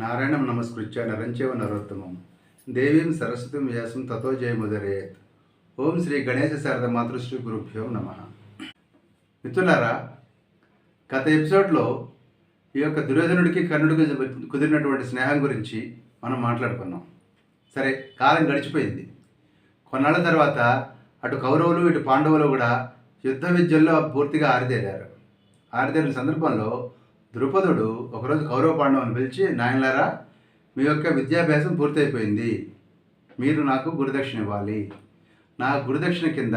నారాయణం నమస్కృత్య నరంచేవ నరోత్తమం. దేవీం సరస్వతి వ్యాసం తతో జయముదరేత్ ఓం శ్రీ గణేశ శారద మాతృశ్రీ గురుభ్యో నమ. మిత్రులారా గత ఎపిసోడ్లో ఈ యొక్క దుర్యోధనుడికి కర్ణుడికి కుదిరినటువంటి స్నేహం గురించి మనం మాట్లాడుకున్నాం. సరే కాలం గడిచిపోయింది. కొన్నాళ్ళ తర్వాత అటు కౌరవులు ఇటు పాండవులు కూడా యుద్ధ విద్యల్లో పూర్తిగా ఆరితేరారు. ఆరితేరిన సందర్భంలో ద్రుపదుడు ఒకరోజు కౌరవ పాండవుని పిలిచి నాయనలారా మీ యొక్క విద్యాభ్యాసం పూర్తయిపోయింది. మీరు నాకు గురుదక్షిణ ఇవ్వాలి. నా గురుదక్షిణ కింద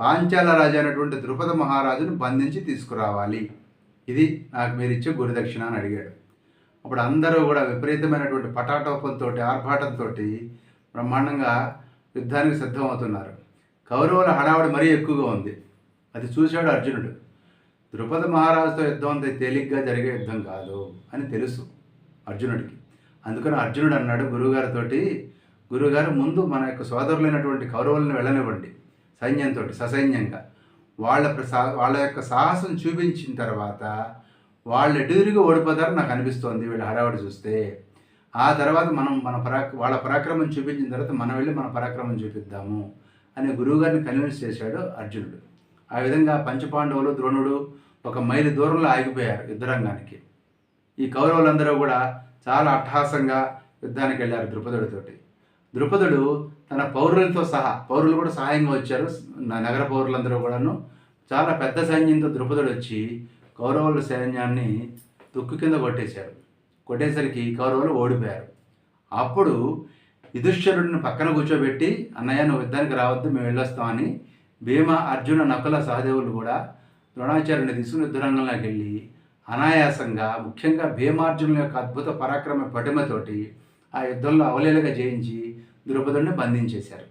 పాంచాల రాజు అయినటువంటి ద్రుపద మహారాజును బంధించి తీసుకురావాలి. ఇది నాకు మీరు ఇచ్చే గురుదక్షిణ అని అడిగాడు. అప్పుడు అందరూ కూడా విపరీతమైనటువంటి పటాటోపంతో ఆర్భాటంతో బ్రహ్మాండంగా యుద్ధానికి సిద్ధమవుతున్నారు. కౌరవుల హడావుడి మరీ ఎక్కువగా ఉంది. అది చూశాడు అర్జునుడు. ద్రుపద మహారాజుతో యుద్ధం అంత తేలిగ్గా జరిగే యుద్ధం కాదు అని తెలుసు అర్జునుడికి. అందుకని అర్జునుడు అన్నాడు గురువుగారితోటి గురువుగారు ముందు మన యొక్క సోదరులైనటువంటి కౌరవులను వెళ్ళనివ్వండి సైన్యంతో ససైన్యంగా. వాళ్ళ ప్రసా- వాళ్ళ యొక్క సాహసం చూపించిన తర్వాత వాళ్ళు ఎదురుగా ఓడిపోతారని నాకు అనిపిస్తోంది వీళ్ళ హడావడి చూస్తే. ఆ తర్వాత మనం మన పరా వాళ్ళ పరాక్రమం చూపించిన తర్వాత మనం వెళ్ళి మన పరాక్రమం చూపిద్దాము అని గురువుగారిని కన్విన్స్ చేశాడు అర్జునుడు. ఆ విధంగా పంచపాండవులు ద్రోణుడు ఒక మైలు దూరంలో ఆగిపోయారు యుద్ధరంగానికి. ఈ కౌరవులందరూ కూడా చాలా అట్టహాసంగా యుద్ధానికి వెళ్ళారు ద్రుపదుడితోటి. ద్రుపదుడు తన పౌరులతో సహా పౌరులు కూడా సహాయంగా వచ్చారు. న- నగర పౌరులందరూ కూడాను చాలా పెద్ద సైన్యంతో ద్రుపదుడు వచ్చి కౌరవుల సైన్యాన్ని తుక్కు కింద కొట్టేశారు. కొట్టేసరికి కౌరవులు ఓడిపోయారు. అప్పుడు యుధిష్ఠరుడిని పక్కన కూర్చోబెట్టి అన్నయ్య నువ్వు యుద్ధానికి రావద్దు మేము వెళ్ళొస్తామని భీమ అర్జున నకుల సహదేవులు కూడా ద్రోణాచార్యుని తీసుకుని యుద్ధరంగంలోకి వెళ్ళి అనాయాసంగా ముఖ్యంగా భీమార్జునుల యొక్క అద్భుత పరాక్రమ పటిమతోటి ఆ యుద్ధంలో అవలేలుగా జయించి ద్రుపదుడిని బంధించేశారు.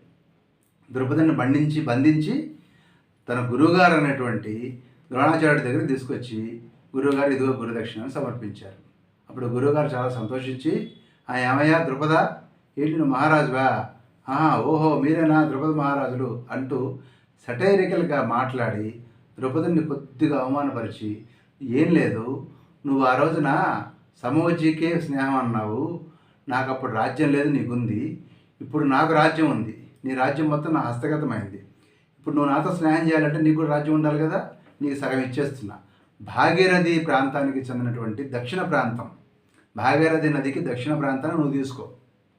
ద్రుపదుడిని బంధించి బంధించి తన గురువుగారు అనేటువంటి ద్రోణాచార్యుడి దగ్గర తీసుకొచ్చి గురువుగారు ఇదిగో గురుదక్షిణను సమర్పించారు. అప్పుడు గురువుగారు చాలా సంతోషించి ఆ ఏమయ్యా ద్రుపద? ఏంటి నువ్వు మహారాజువా ఆహా ఓహో మీరేనా ద్రుపద మహారాజులు? అంటూ సటైరికల్గా మాట్లాడి ద్రౌపదిని కొద్దిగా అవమానపరిచి ఏం లేదు నువ్వు ఆ రోజున సమోజీకే స్నేహం అన్నావు నాకు అప్పుడు రాజ్యం లేదు నీకుంది. ఇప్పుడు నాకు రాజ్యం ఉంది. నీ రాజ్యం మొత్తం నా హస్తగతమైంది. ఇప్పుడు నువ్వు నాతో స్నేహం చేయాలంటే నీకు కూడా రాజ్యం ఉండాలి కదా? నీకు సగం ఇచ్చేస్తున్నా. భాగీరథి ప్రాంతానికి చెందినటువంటి దక్షిణ ప్రాంతం. భాగీరథి నదికి దక్షిణ ప్రాంతాన్ని నువ్వు తీసుకో.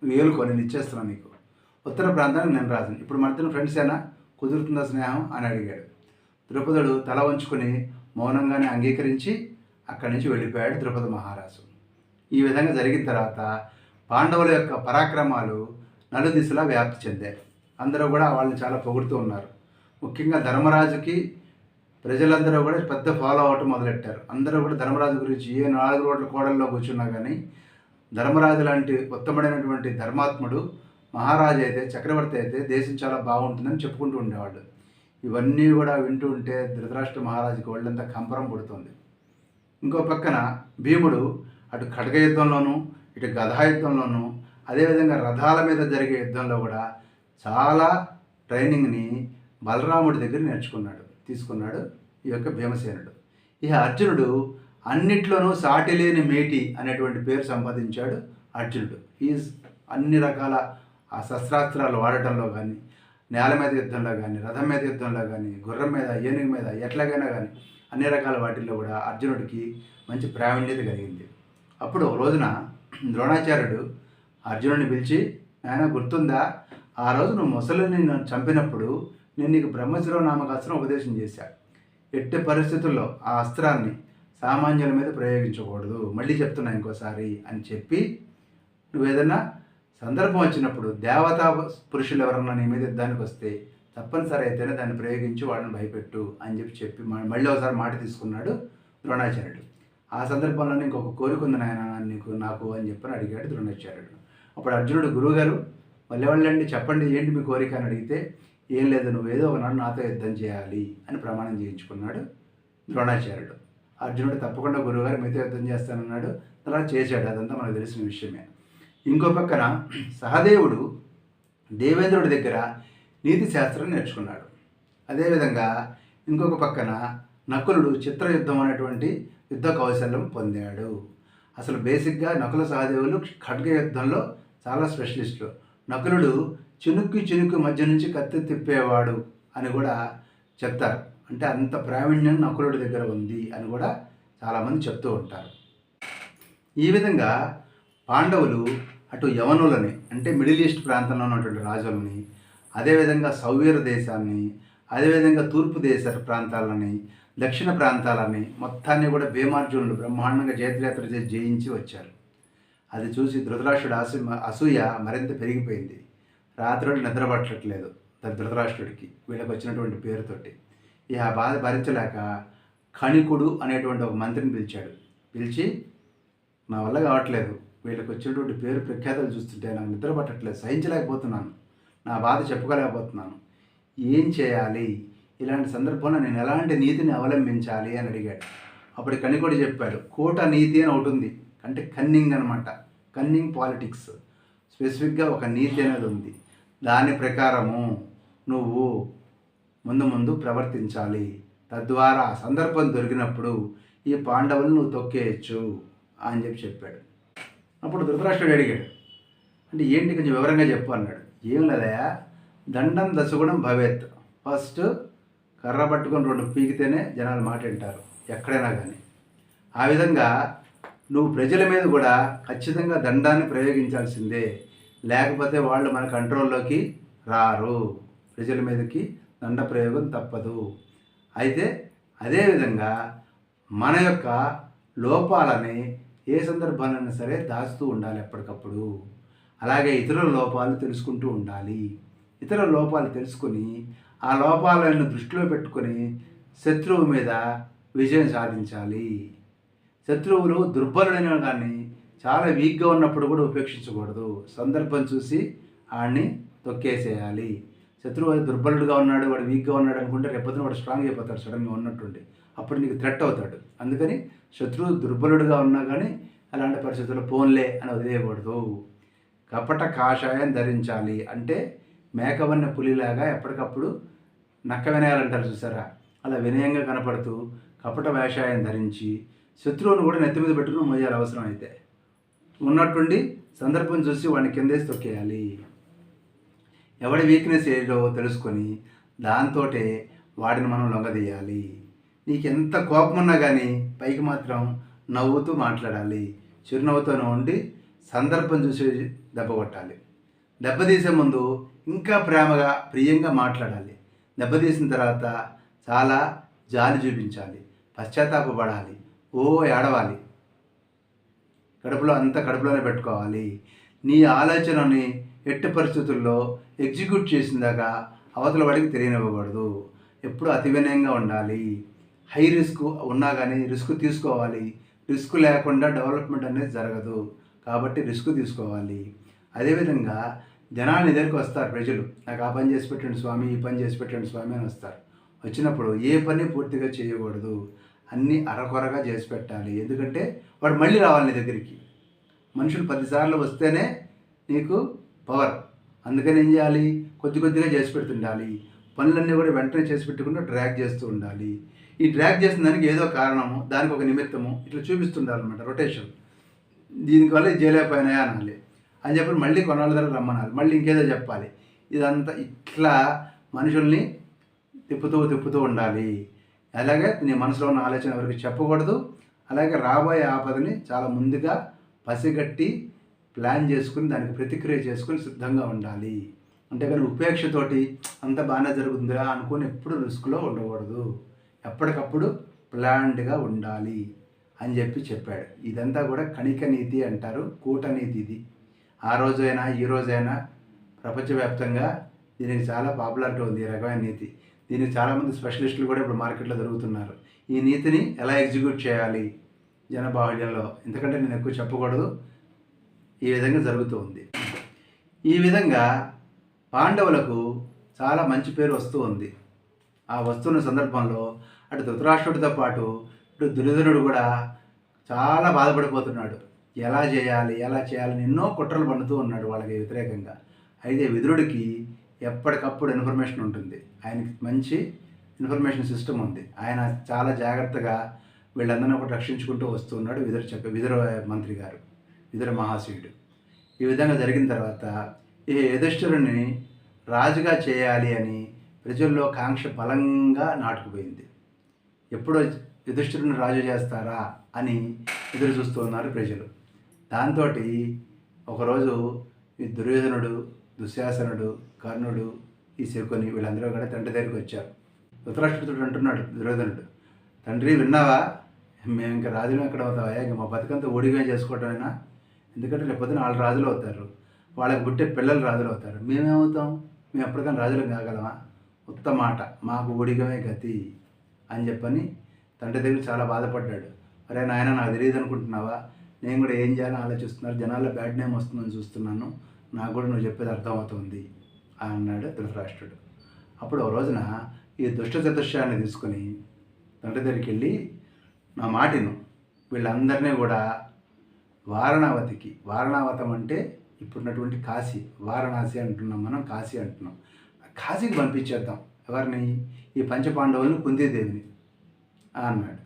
నువ్వు ఏలుకో నేను ఇచ్చేస్తున్నా నీకు. ఉత్తర ప్రాంతానికి నేను రాజును. ఇప్పుడు మన ఫ్రెండ్స్ ఏనా? కుదురుతుందా స్నేహం? అని అడిగాడు. ద్రుపదుడు తల వంచుకుని మౌనంగానే అంగీకరించి అక్కడి నుంచి వెళ్ళిపోయాడు ద్రుపద మహారాజు. ఈ విధంగా జరిగిన తర్వాత పాండవుల యొక్క పరాక్రమాలు నలుదిశలా వ్యాప్తి చెందాయి. అందరూ కూడా వాళ్ళని చాలా పొగుడుతూ ఉన్నారు. ముఖ్యంగా ధర్మరాజుకి ప్రజలందరూ కూడా పెద్ద ఫాలో అవటం మొదలెట్టారు. అందరూ కూడా ధర్మరాజు గురించి ఏ నాలుగు రోడ్ల కోడల్లో కూర్చున్నా కానీ ధర్మరాజు లాంటి ఉత్తమమైనటువంటి ధర్మాత్ముడు మహారాజు అయితే చక్రవర్తి అయితే దేశం చాలా బాగుంటుందని చెప్పుకుంటూ ఉండేవాళ్ళు. ఇవన్నీ కూడా వింటూ ఉంటే ధృతరాష్ట్ర మహారాజుకి ఒళ్ళంతా కంపరం పుడుతుంది. ఇంకో పక్కన భీముడు అటు ఖడ్గ యుద్ధంలోనూ ఇటు గదా యుద్ధంలోనూ అదేవిధంగా రథాల మీద జరిగే యుద్ధంలో కూడా చాలా ట్రైనింగ్ని బలరాముడి దగ్గర నేర్చుకున్నాడు తీసుకున్నాడు ఈ యొక్క భీమసేనుడు. ఇక అర్జునుడు అన్నిట్లోనూ సాటి లేని మేటి అనేటువంటి పేరు సంపాదించాడు అర్జునుడు. ఈ అన్ని రకాల ఆ శస్త్రాస్త్రాలు వాడటంలో కానీ నేల మీద యుద్ధంలో కానీ రథం మీద యుద్ధంలో కానీ గుర్రం మీద ఏనుగు మీద ఎట్లాగైనా కానీ అన్ని రకాల వాటిల్లో కూడా అర్జునుడికి మంచి ప్రావీణ్యత కలిగింది. అప్పుడు ఒక రోజున ద్రోణాచార్యుడు అర్జునుడిని పిలిచి ఆయన గుర్తుందా? ఆ రోజు నువ్వు ముసలిని నన్ను చంపినప్పుడు నేను నీకు బ్రహ్మశిరో నామకాస్త్రం ఉపదేశం చేశా. ఎట్టి పరిస్థితుల్లో ఆ అస్త్రాన్ని సామాన్యుల మీద ప్రయోగించకూడదు. మళ్ళీ చెప్తున్నా ఇంకోసారి అని చెప్పి నువ్వు ఏదైనా సందర్భం వచ్చినప్పుడు దేవతా పురుషులు ఎవరన్నా నీ మీద యుద్ధానికి వస్తే తప్పనిసరి అయితేనే దాన్ని ప్రయోగించి వాళ్ళని భయపెట్టు అని చెప్పి చెప్పి మ- మళ్ళీ ఒకసారి మాట తీసుకున్నాడు ద్రోణాచార్యుడు. ఆ సందర్భంలో ఇంకొక కోరిక ఉంది నాయన నీకు నాకు అని చెప్పని అడిగాడు ద్రోణాచార్యుడు. అప్పుడు అర్జునుడు గురువుగారు మళ్ళీ వాళ్ళండి చెప్పండి ఏంటి మీ కోరిక? అని అడిగితే ఏం లేదు నువ్వు ఏదో ఒకనాడు నాతో యుద్ధం చేయాలి అని ప్రమాణం చేయించుకున్నాడు ద్రోణాచార్యుడు. అర్జునుడు తప్పకుండా గురువుగారు మీతో యుద్ధం చేస్తానన్నాడు. తర్వాత చేశాడు. అదంతా మనకు తెలిసిన విషయమే. ఇంకో పక్కన సహదేవుడు దేవేంద్రుడి దగ్గర నీతి శాస్త్రం నేర్చుకున్నాడు. అదేవిధంగా ఇంకొక పక్కన నకులుడు చిత్రయుద్ధం అనేటువంటి యుద్ధ కౌశల్యం పొందాడు. అసలు బేసిక్గా నకుల సహదేవులు ఖడ్గ యుద్ధంలో చాలా స్పెషలిస్టులు. నకులుడు చినుక్కి చినుక్కు మధ్య నుంచి కత్తి తిప్పేవాడు అని కూడా చెప్తారు. అంటే అంత ప్రావీణ్యం నకులుడి దగ్గర ఉంది అని కూడా చాలామంది చెప్తూ ఉంటారు. ఈ విధంగా పాండవులు అటు యవనులని అంటే మిడిల్ ఈస్ట్ ప్రాంతంలో ఉన్నటువంటి రాజులని అదేవిధంగా సౌవీర దేశాన్ని అదేవిధంగా తూర్పు దేశ ప్రాంతాలని దక్షిణ ప్రాంతాలని మొత్తాన్ని కూడా భీమార్జునులు బ్రహ్మాండంగా జయత్రయాత్ర చేసి జయించి వచ్చారు. అది చూసి ధృతరాష్ట్రుడు అసూ అసూయ మరింత పెరిగిపోయింది. రాత్రుడు నిద్రపట్టట్లేదు తన ధృతరాష్ట్రుడికి వీళ్ళకి వచ్చినటువంటి పేరుతోటి. ఇక ఆ బాధ భరించలేక కణికుడు అనేటువంటి ఒక మంత్రిని పిలిచాడు. పిలిచి నా వల్ల కావట్లేదు. వీళ్ళకి వచ్చినటువంటి పేరు ప్రఖ్యాతలు చూస్తుంటే నాకు నిద్ర పట్టట్లేదు సహించలేకపోతున్నాను. నా బాధ చెప్పుకోలేకపోతున్నాను. ఏం చేయాలి? ఇలాంటి సందర్భంలో నేను ఎలాంటి నీతిని అవలంబించాలి అని అడిగాడు. అప్పుడు కనికొడి చెప్పాడు కోట నీతి అని ఒకటి ఉంది అంటే కన్నింగ్ అనమాట కన్నింగ్ పాలిటిక్స్. స్పెసిఫిక్గా ఒక నీతి అనేది ఉంది. దాని ప్రకారము నువ్వు ముందు ముందు ప్రవర్తించాలి. తద్వారా సందర్భం దొరికినప్పుడు ఈ పాండవులు నువ్వు తొక్కేయచ్చు అని చెప్పి చెప్పాడు. అప్పుడు ధృతరాష్ట్రుడు అడిగాడు అంటే ఏంటి కొంచెం వివరంగా చెప్పు అన్నాడు. ఏం లేదయా దండం దశగుణం భవేత్. ఫస్ట్ కర్ర పట్టుకొని రెండు పీకితేనే జనాలు మాట వింటారు ఎక్కడైనా కానీ ఆ విధంగా నువ్వు ప్రజల మీద కూడా ఖచ్చితంగా దండాన్ని ప్రయోగించాల్సిందే. లేకపోతే వాళ్ళు మన కంట్రోల్లోకి రారు. ప్రజల మీదకి దండ ప్రయోగం తప్పదు. అయితే అదేవిధంగా మన యొక్క లోపాలని ఏ సందర్భాలైనా సరే దాచుతూ ఉండాలి ఎప్పటికప్పుడు. అలాగే ఇతరుల లోపాలు తెలుసుకుంటూ ఉండాలి. ఇతర లోపాలు తెలుసుకొని ఆ లోపాలను దృష్టిలో పెట్టుకొని శత్రువు మీద విజయం సాధించాలి. శత్రువులు దుర్బలుడైన కానీ చాలా వీక్గా ఉన్నప్పుడు కూడా ఉపేక్షించకూడదు. సందర్భం చూసి ఆడిని తొక్కేసేయాలి. శత్రువు దుర్బలుడుగా ఉన్నాడు వాడు వీక్గా ఉన్నాడు అనుకుంటే రేపొద్దున వాడు స్ట్రాంగ్ అయిపోతాడు సడన్గా ఉన్నట్టుండి. అప్పుడు నీకు థ్రెట్ అవుతాడు. అందుకని శత్రువు దుర్బలుడుగా ఉన్నా కానీ అలాంటి పరిస్థితుల్లో పోన్లే అని వదిలేయకూడదు. కపట కాషాయం ధరించాలి. అంటే మేకవన్న పులిలాగా ఎప్పటికప్పుడు నక్క వినయాలంటారు చూసారా? అలా వినయంగా కనపడుతూ కపట వేషాయం ధరించి శత్రువును కూడా నెత్తి మీద పెట్టుకుని మోయాలి అవసరం అయితే ఉన్నట్టుండి సందర్భం చూసి వాడిని కిందేసి తొక్కేయాలి. ఎవడి వీక్నెస్ ఏదో తెలుసుకొని దాంతో వాడిని మనం లొంగదీయాలి. నీకు ఎంత కోపం ఉన్నా కానీ పైకి మాత్రం నవ్వుతూ మాట్లాడాలి. చిరునవ్వుతోనే ఉండి సందర్భం చూసి దెబ్బ కొట్టాలి. దెబ్బతీసే ముందు ఇంకా ప్రేమగా ప్రియంగా మాట్లాడాలి. దెబ్బతీసిన తర్వాత చాలా జాలి చూపించాలి. పశ్చాత్తాపడాలి ఓ ఏడవాలి. కడుపులో అంత కడుపులోనే పెట్టుకోవాలి. నీ ఆలోచనని ఎట్టి పరిస్థితుల్లో ఎగ్జిక్యూట్ చేసిందాక అవతల వాడికి తెలియనివ్వకూడదు. ఎప్పుడు అతి వినయంగా ఉండాలి. హై రిస్క్ ఉన్నా కానీ రిస్క్ తీసుకోవాలి. రిస్క్ లేకుండా డెవలప్మెంట్ అనేది జరగదు. కాబట్టి రిస్క్ తీసుకోవాలి. అదేవిధంగా జనాలు దగ్గరికి వస్తారు ప్రజలు. నాకు ఆ పని చేసి పెట్టండి స్వామి ఈ పని చేసి పెట్టండి స్వామి అని వస్తారు. వచ్చినప్పుడు ఏ పని పూర్తిగా చేయకూడదు. అన్నీ అరకొరగా చేసి పెట్టాలి. ఎందుకంటే వాడు మళ్ళీ రావాలి నీ దగ్గరికి. మనుషులు పదిసార్లు వస్తేనే నీకు పవర్. అందుకని ఏం చేయాలి? కొద్ది కొద్దిగా చేసి పెడుతుండాలి. పనులన్నీ కూడా వెంటనే చేసి పెట్టుకుంటూ ట్రాక్ చేస్తూ ఉండాలి. ఈ డ్రాగ్ చేసిన దానికి ఏదో కారణము దానికి ఒక నిమిత్తము ఇట్లా చూపిస్తుండాలన్నమాట రొటేషన్ దీనివల్ల ఇది చేయలేకపోయినాయా అనాలి. అని చెప్పి మళ్ళీ కొన్నాళ్ళ దగ్గర రమ్మనాలి మళ్ళీ ఇంకేదో చెప్పాలి. ఇదంతా ఇట్లా మనుషుల్ని తిప్పుతూ తిప్పుతూ ఉండాలి. అలాగే నీ మనసులో ఉన్న ఆలోచన ఎవరికి చెప్పకూడదు. అలాగే రాబోయే ఆపదని చాలా ముందుగా పసిగట్టి ప్లాన్ చేసుకుని దానికి ప్రతిక్రియ చేసుకుని సిద్ధంగా ఉండాలి. అంటే కానీ ఉపేక్షతోటి అంత బాగానే జరుగుతుందిరా అనుకుని ఎప్పుడు రిస్క్లో ఉండకూడదు. ఎప్పటికప్పుడు ప్లాన్డ్గా ఉండాలి అని చెప్పి చెప్పాడు. ఇదంతా కూడా కణిక నీతి అంటారు కూటనీతి ఇది. ఆ రోజైనా ఈ రోజైనా ప్రపంచవ్యాప్తంగా దీనికి చాలా పాపులారిటీ ఉంది ఈ రకమైన నీతి. దీనికి చాలామంది స్పెషలిస్టులు కూడా ఇప్పుడు మార్కెట్లో దొరుకుతున్నారు. ఈ నీతిని ఎలా ఎగ్జిక్యూట్ చేయాలి జనబాహుళ్యంలో? ఎందుకంటే నేను ఎక్కువ చెప్పకూడదు. ఈ విధంగా జరుగుతూ ఉంది. ఈ విధంగా పాండవులకు చాలా మంచి పేరు వస్తూ ఉంది. ఆ వస్తున్న సందర్భంలో అటు ధృతరాష్ట్రుడితో పాటు ఇటు దుర్యోధనుడు కూడా చాలా బాధపడిపోతున్నాడు. ఎలా చేయాలి ఎలా చేయాలని ఎన్నో కుట్రలు పండుతూ ఉన్నాడు వాళ్ళకి వ్యతిరేకంగా. అయితే విదురుడికి ఎప్పటికప్పుడు ఇన్ఫర్మేషన్ ఉంటుంది. ఆయనకి మంచి ఇన్ఫర్మేషన్ సిస్టమ్ ఉంది. ఆయన చాలా జాగ్రత్తగా వీళ్ళందరినీ ఒకటి రక్షించుకుంటూ వస్తున్నాడు విదురు విదుర చక్ర విదుర మంత్రి గారు విదుర మహాశయుడు. ఈ విధంగా జరిగిన తర్వాత ఈ యుధిష్ఠిరుని రాజుగా చేయాలి అని ప్రజల్లో కాంక్ష బలంగా నాటుకుపోయింది. ఎప్పుడో యుధిష్ఠిరుని రాజు చేస్తారా అని ఎదురు చూస్తున్నారు ప్రజలు. దాంతో ఒకరోజు ఈ దుర్యోధనుడు దుశ్శాసనుడు కర్ణుడు ఈ శకుని వీళ్ళందరూ కూడా తండ్రి దగ్గరికి వచ్చారు. ధృతరాష్ట్రుడు అంటున్నాడు దుర్యోధనుడు తండ్రి విన్నావా? మేము ఇంకా రాజులు ఎక్కడ అవుతావా ఇంక మా బతుకంతా ఓడిగా చేసుకోవటమేనా? ఎందుకంటే రేపు వాళ్ళు రాజులు అవుతారు. వాళ్ళకి పుట్టే పిల్లలు రాజులు అవుతారు. మేమేమవుతాం? మేము ఎప్పటికైనా రాజులు కాగలమా? ఉత్తమ మాట మాకు ఒడిగమే గతి అని చెప్పని తండ్రి దగ్గర చాలా బాధపడ్డాడు. అరే నాయన నాకు తెలియదు అనుకుంటున్నావా? నేను కూడా ఏం చేయాలని ఆలోచిస్తున్నారు. జనాల్లో బ్యాడ్ నేమ్ వస్తుందని చూస్తున్నాను. నాకు కూడా నువ్వు చెప్పేది అర్థమవుతుంది అన్నాడు ధృతరాష్ట్రుడు. అప్పుడు ఒక రోజున ఈ దుష్ట చతుష్యాన్ని తీసుకొని తండ్రి దగ్గరికి వెళ్ళి నా మాటిను వీళ్ళందరినీ కూడా వారణావతికి వారణావతం అంటే ఇప్పుడున్నటువంటి కాశీ వారణాసి అంటున్నాం మనం కాశీ అంటున్నాం. కాశీకి పంపించేద్దాం. ఎవరిని? ఈ పంచపాండవులను కుంతీదేవిని. అన్నాడు.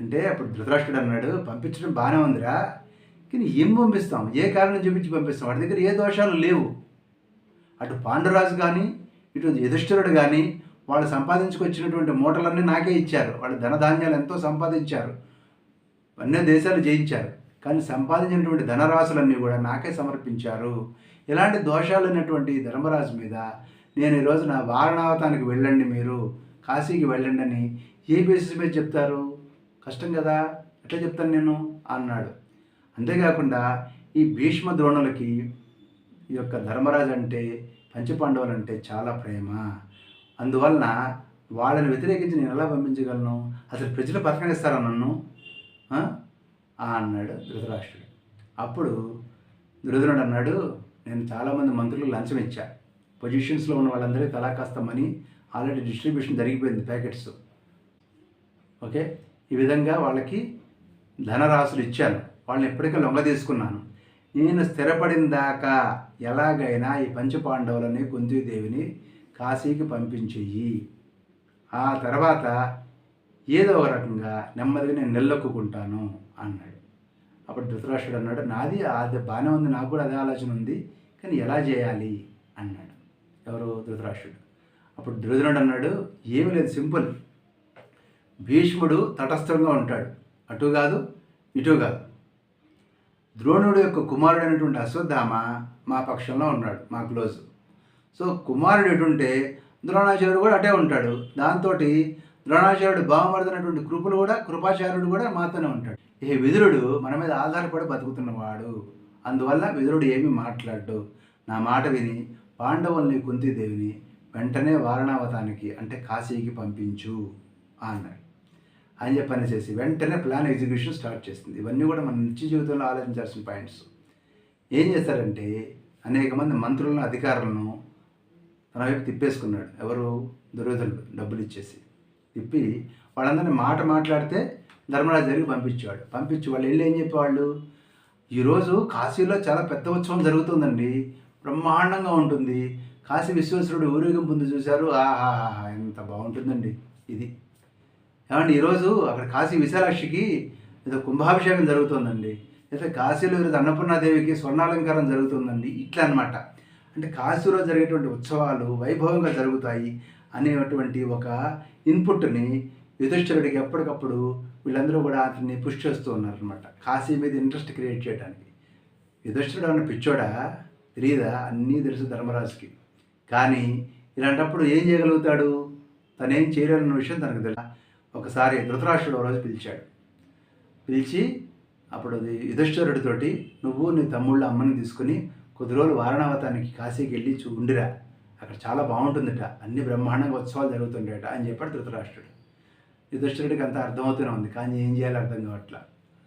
అంటే అప్పుడు ధృతరాష్ట్రుడు అన్నాడు పంపించడం బాగానే ఉందిరా. కానీ ఏం పంపిస్తాం? ఏ కారణం చూపించి పంపిస్తాం? వాడి దగ్గర ఏ దోషాలు లేవు. అటు పాండురాజు కానీ ఇటు యుధిష్ఠిరుడు కానీ వాళ్ళు సంపాదించుకొచ్చినటువంటి మూటలన్నీ నాకే ఇచ్చారు. వాళ్ళు ధనధాన్యాలు ఎంతో సంపాదించారు. అన్ని దేశాలు జయించారు. కానీ సంపాదించినటువంటి ధనరాశులన్నీ కూడా నాకే సమర్పించారు. ఇలాంటి దోషాలు ఉన్నటువంటి ధర్మరాజు మీద నేను ఈరోజు నా వారణావతానికి వెళ్ళండి మీరు. కాశీకి వెళ్ళండి అని ఏ బేసిస్ మీద చెప్తారు? కష్టం కదా ఎట్లా చెప్తాను నేను? అన్నాడు. అంతేకాకుండా ఈ భీష్మ ద్రోణులకి ఈ యొక్క ధర్మరాజు అంటే పంచపాండవులు అంటే చాలా ప్రేమ. అందువలన వాళ్ళని వ్యతిరేకించి నేను ఎలా పంపించగలను? అసలు ప్రజలు పథకనిస్తారా నన్ను? అన్నాడు ధృతరాష్ట్రుడు. అప్పుడు దుర్యోధనుడు అన్నాడు నేను చాలామంది మంత్రులకు లంచం ఇచ్చా. పొజిషన్స్లో ఉన్న వాళ్ళందరికీ తలా కాస్త మనీ ఆల్రెడీ డిస్ట్రిబ్యూషన్ జరిగిపోయింది ప్యాకెట్స్. ఓకే? ఈ విధంగా వాళ్ళకి ధనరాశులు ఇచ్చాను. వాళ్ళని ఎప్పటికీ లొంగ తీసుకున్నాను. నేను స్థిరపడిన దాకా ఎలాగైనా ఈ పంచపాండవులని కుంతీదేవిని కాశీకి పంపించేయి. ఆ తర్వాత ఏదో ఒక రకంగా నెమ్మదిగా నేను నిల్లొక్కుంటాను అన్నాడు. అప్పుడు ధృతరాష్ట్రుడు అన్నాడు నాది అది బాగానే ఉంది నాకు కూడా అదే ఆలోచన ఉంది కానీ ఎలా చేయాలి? అన్నాడు. ఎవరు? ధృతరాష్ట్రుడు. అప్పుడు దుర్యోధనుడు అన్నాడు ఏమీ లేదు సింపుల్. భీష్ముడు తటస్థంగా ఉంటాడు. అటు కాదు ఇటు కాదు. ద్రోణుడు యొక్క కుమారుడు అయినటువంటి అశ్వత్థామ మా పక్షంలో ఉన్నాడు మా క్లోజ్. సో కుమారుడు ఎటుంటే ద్రోణాచార్యుడు కూడా అటే ఉంటాడు. దాంతో ద్రోణాచార్యుడు బావమరుదైనటువంటి కృపులు కూడా కృపాచార్యుడు కూడా మాతోనే ఉంటాడు. ఈ విదురుడు మన మీద ఆధారపడి బతుకుతున్నవాడు. అందువల్ల విదురుడు ఏమీ మాట్లాడు నా మాట విని పాండవుల్ని కుంతిదేవిని వెంటనే వారణావతానికి అంటే కాశీకి పంపించు అన్నాడు అని చెప్పని చేసి వెంటనే ప్లాన్ ఎగ్జిక్యూషన్ స్టార్ట్ చేసింది. ఇవన్నీ కూడా మన నిత్య జీవితంలో ఆలోచించాల్సిన పాయింట్స్ ఏం చేస్తారంటే అనేక మంది మంత్రులను అధికారులను తన వైపు తిప్పేసుకున్నాడు. ఎవరు? దుర్యోధనుడు. డబ్బులు ఇచ్చేసి తిప్పి వాళ్ళందరినీ మాట మాట్లాడితే ధర్మరాజు దగ్గరికి పంపించేవాడు. పంపించి వాళ్ళు వెళ్ళి ఏం చెప్పేవాళ్ళు? ఈరోజు కాశీలో చాలా పెద్ద ఉత్సవం జరుగుతుందండి. బ్రహ్మాండంగా ఉంటుంది. కాశీ విశ్వేశ్వరుడు ఊరేగింపు ఉంది చూశారు. ఆహా ఎంత బాగుంటుందండి ఇది. ఏమండి ఈరోజు అక్కడ కాశీ విశాలాక్షికి ఏదో కుంభాభిషేకం జరుగుతుందండి. లేదా కాశీలో ఈరోజు అన్నపూర్ణాదేవికి స్వర్ణాలంకారం జరుగుతుందండి. ఇట్లా అనమాట అంటే కాశీలో జరిగేటువంటి ఉత్సవాలు వైభవంగా జరుగుతాయి అనేటువంటి ఒక ఇన్పుట్ని యుధిష్ఠిరుడికి ఎప్పటికప్పుడు వీళ్ళందరూ కూడా అతన్ని పుష్ చేస్తూ ఉన్నారనమాట కాశీ మీద ఇంట్రెస్ట్ క్రియేట్ చేయడానికి. యుధిష్ఠిరుడు అన్న పిచ్చోడా? తెలియదా అన్నీ తెలుసు ధర్మరాజుకి. కానీ ఇలాంటప్పుడు ఏం చేయగలుగుతాడు? తనేం చేయలేనన్న విషయం తనకు తెలుసు. ఒకసారి ధృతరాష్ట్రుడు ఒక రోజు పిలిచాడు. పిలిచి అప్పుడు అది నువ్వు నీ తమ్ముళ్ళ అమ్మని తీసుకుని కొద్ది రోజులు వారణావతానికి కాశీకి వెళ్ళి చూ ఉండిరా. అక్కడ చాలా బాగుంటుందట. అన్ని బ్రహ్మాండంగా ఉత్సవాలు జరుగుతుండేట అని చెప్పాడు ధృతరాష్ట్రుడు. యుధిష్ఠిరుడికి అంతా అర్థమవుతూనే ఉంది. కానీ ఏం చేయాలో అర్థం కావట్లా.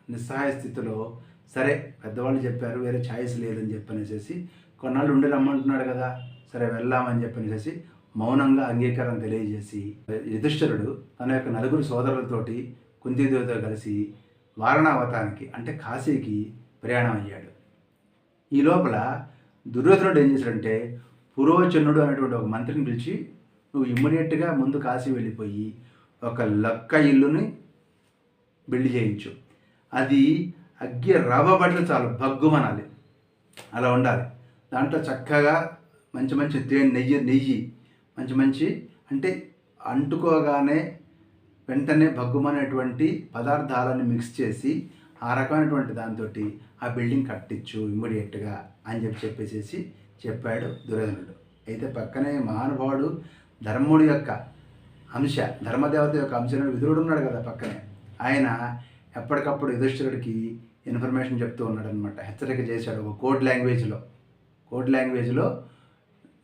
నిస్సహాయ స్థితిలో సరే పెద్దవాళ్ళు చెప్పారు వేరే ఛాయిస్ లేదని చెప్పనేసేసి కొన్నాళ్ళు ఉండి రమ్మంటున్నాడు కదా సరే వెళ్దామని చెప్పనేసేసి మౌనంగా అంగీకారం తెలియజేసి యుధిష్ఠరుడు తన యొక్క నలుగురు సోదరులతోటి కుంతిదేవితో కలిసి వారణావతానికి అంటే కాశీకి ప్రయాణం అయ్యాడు. ఈ లోపల దుర్యోధనుడు ఏం చేశాడంటే పురోచనుడు అనేటువంటి ఒక మంత్రిని పిలిచి నువ్వు ఇమ్మీడియట్గా ముందు కాశీ వెళ్ళిపోయి ఒక లక్క ఇల్లుని బిల్డ్ చేయించు. అది అగ్గి రవ్వబట్లు చాలు భగ్గుమనాలి అలా ఉండాలి. దాంట్లో చక్కగా మంచి మంచి తేనె నెయ్యి నెయ్యి మంచి మంచి అంటే అంటుకోగానే వెంటనే భగ్గుమనేటువంటి పదార్థాలను మిక్స్ చేసి ఆ రకమైనటువంటి దాంతో ఆ బిల్డింగ్ కట్టించు ఇమ్మీడియట్గా అని చెప్పి చెప్పేసేసి చెప్పాడు దుర్యోధనుడు. అయితే పక్కనే మహానుభావుడు ధర్ముడి యొక్క అంశ ధర్మదేవత యొక్క అంశ విధుడు ఉన్నాడు కదా పక్కనే. ఆయన ఎప్పటికప్పుడు యుధిష్ఠిరుడికి ఇన్ఫర్మేషన్ చెప్తూ ఉన్నాడనమాట హెచ్చరిక చేశాడు ఒక కోడ్ లాంగ్వేజ్లో. కోడ్ లాంగ్వేజ్లో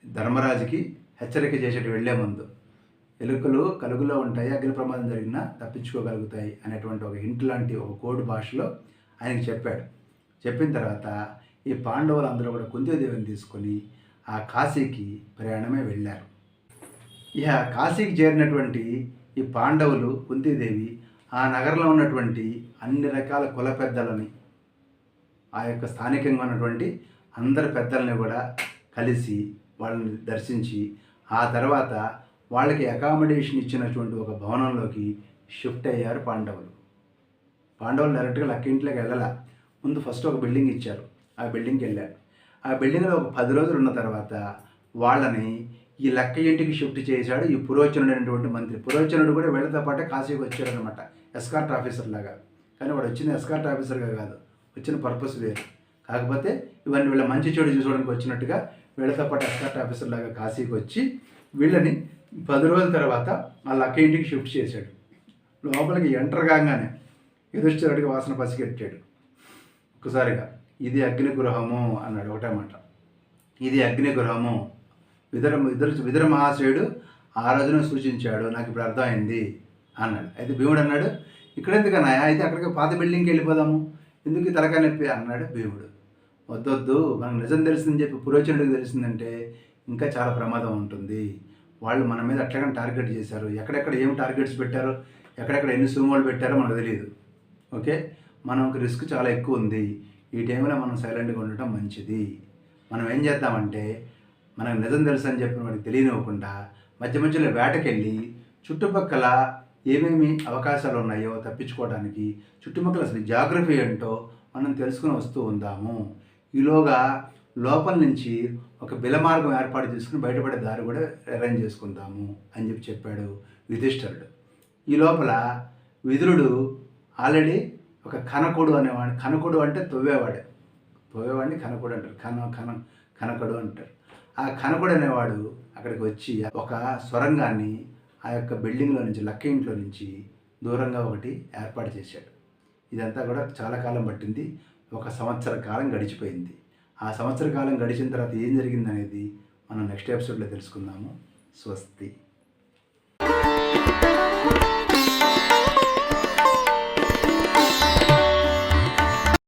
ధర్మరాజుకి హెచ్చరిక చేసేటి వెళ్ళే ముందు. ఎలుకలు కలుగులో ఉంటాయి అగ్ని ప్రమాదం జరిగినా తప్పించుకోగలుగుతాయి అనేటువంటి ఒక హింట్ లాంటి ఒక కోడ్ భాషలో ఆయనకి చెప్పాడు. చెప్పిన తర్వాత ఈ పాండవులు అందరూ కూడా కుంతీదేవిని తీసుకొని ఆ కాశీకి ప్రయాణమే వెళ్ళారు. ఇక కాశీకి చేరినటువంటి ఈ పాండవులు కుంతీదేవి ఆ నగరంలో ఉన్నటువంటి అన్ని రకాల కుల పెద్దలని ఆ యొక్క స్థానికంగా ఉన్నటువంటి అందరి పెద్దల్ని కూడా కలిసి వాళ్ళని దర్శించి ఆ తర్వాత వాళ్ళకి అకామిడేషన్ ఇచ్చినటువంటి ఒక భవనంలోకి షిఫ్ట్ అయ్యారు పాండవులు. పాండవులు డైరెక్ట్గా లక్క ఇంట్లోకి వెళ్ళాల. ముందు ఫస్ట్ ఒక బిల్డింగ్ ఇచ్చారు. ఆ బిల్డింగ్కి వెళ్ళారు. ఆ బిల్డింగ్లో ఒక పది రోజులు ఉన్న తర్వాత వాళ్ళని ఈ లక్క ఇంటికి షిఫ్ట్ చేశాడు ఈ పురోచనుడు అనేటువంటి మంత్రి. పురోచనుడు కూడా వీళ్ళతో పాటే కాశీకి వచ్చాడనమాట ఎస్కార్ట్ ఆఫీసర్ లాగా. కానీ వాడు వచ్చిన ఎస్కార్ట్ ఆఫీసర్గా కాదు. వచ్చిన పర్పస్ వేరు. కాకపోతే ఇవన్నీ వీళ్ళ మంచి చెడు చూసుకోవడానికి వచ్చినట్టుగా వీళ్ళతో పాటు ఎస్కార్ట్ ఆఫీసర్ లాగా కాశీకి వచ్చి వీళ్ళని పది రోజుల తర్వాత వాళ్ళ అక్క ఇంటికి షిఫ్ట్ చేశాడు. లోపలికి ఎంటర్ కాగానే యుధిష్ఠిరుడికి వాసన పసిగెట్టాడు. ఒక్కసారిగా ఇది అగ్ని గృహము అన్నాడు ఒకటే మాట. ఇది అగ్ని గృహము విదర విదర విదర మహాశయుడు ఆ రోజున సూచించాడు. నాకు ఇప్పుడు అర్థమైంది. అన్నాడు. అయితే భీముడు అన్నాడు ఇక్కడ ఎందుకన్నా అయితే అక్కడికి పాత బిల్డింగ్కి వెళ్ళిపోదాము. ఎందుకు ఈ తలకాయ నొప్పి? అన్నాడు భీముడు. వద్దొద్దు మనకు నిజం తెలిసిందని చెప్పి పురోచనుడికి తెలిసిందంటే ఇంకా చాలా ప్రమాదం ఉంటుంది. వాళ్ళు మన మీద అట్లాగని టార్గెట్ చేశారు. ఎక్కడెక్కడ ఏం టార్గెట్స్ పెట్టారో ఎక్కడెక్కడ ఎన్ని సుమోలు పెట్టారో మనకు తెలియదు ఓకే? మనకు రిస్క్ చాలా ఎక్కువ ఉంది. ఈ టైంలో మనం సైలెంట్గా ఉండటం మంచిది. మనం ఏం చేద్దామంటే మనకు నిజం తెలుసు అని చెప్పిన వాడికి తెలియనివ్వకుండా మధ్య మధ్యలో వేటకెళ్ళి చుట్టుపక్కల ఏమేమి అవకాశాలు ఉన్నాయో తప్పించుకోవడానికి చుట్టుపక్కల అసలు జాగ్రఫీ ఏంటో మనం తెలుసుకుని వస్తూ ఉందాము. ఈలోగా లోపల నుంచి ఒక బిల మార్గం ఏర్పాటు చేసుకుని బయటపడే దారి కూడా అరేంజ్ చేసుకుందాము అని చెప్పి చెప్పాడు యుధిష్ఠరుడు. ఈ లోపల విదురుడు ఆల్రెడీ ఒక కనకుడు అనేవాడు. కనకుడు అంటే తొవ్వేవాడు. తొవ్వేవాడిని కనకుడు అంటారు. కన కన కనకుడు అంటారు. ఆ కనకుడు అనేవాడు అక్కడికి వచ్చి ఒక సొరంగాన్ని ఆ యొక్క బిల్డింగ్లో నుంచి లక్క ఇంట్లో నుంచి దూరంగా ఒకటి ఏర్పాటు చేశాడు. ఇదంతా కూడా చాలా కాలం పట్టింది. ఒక సంవత్సర కాలం గడిచిపోయింది. ఆ సంవత్సర కాలం గడిచిన తర్వాత ఏం జరిగిందనేది మనం నెక్స్ట్ ఎపిసోడ్లో తెలుసుకుందాము. స్వస్తి.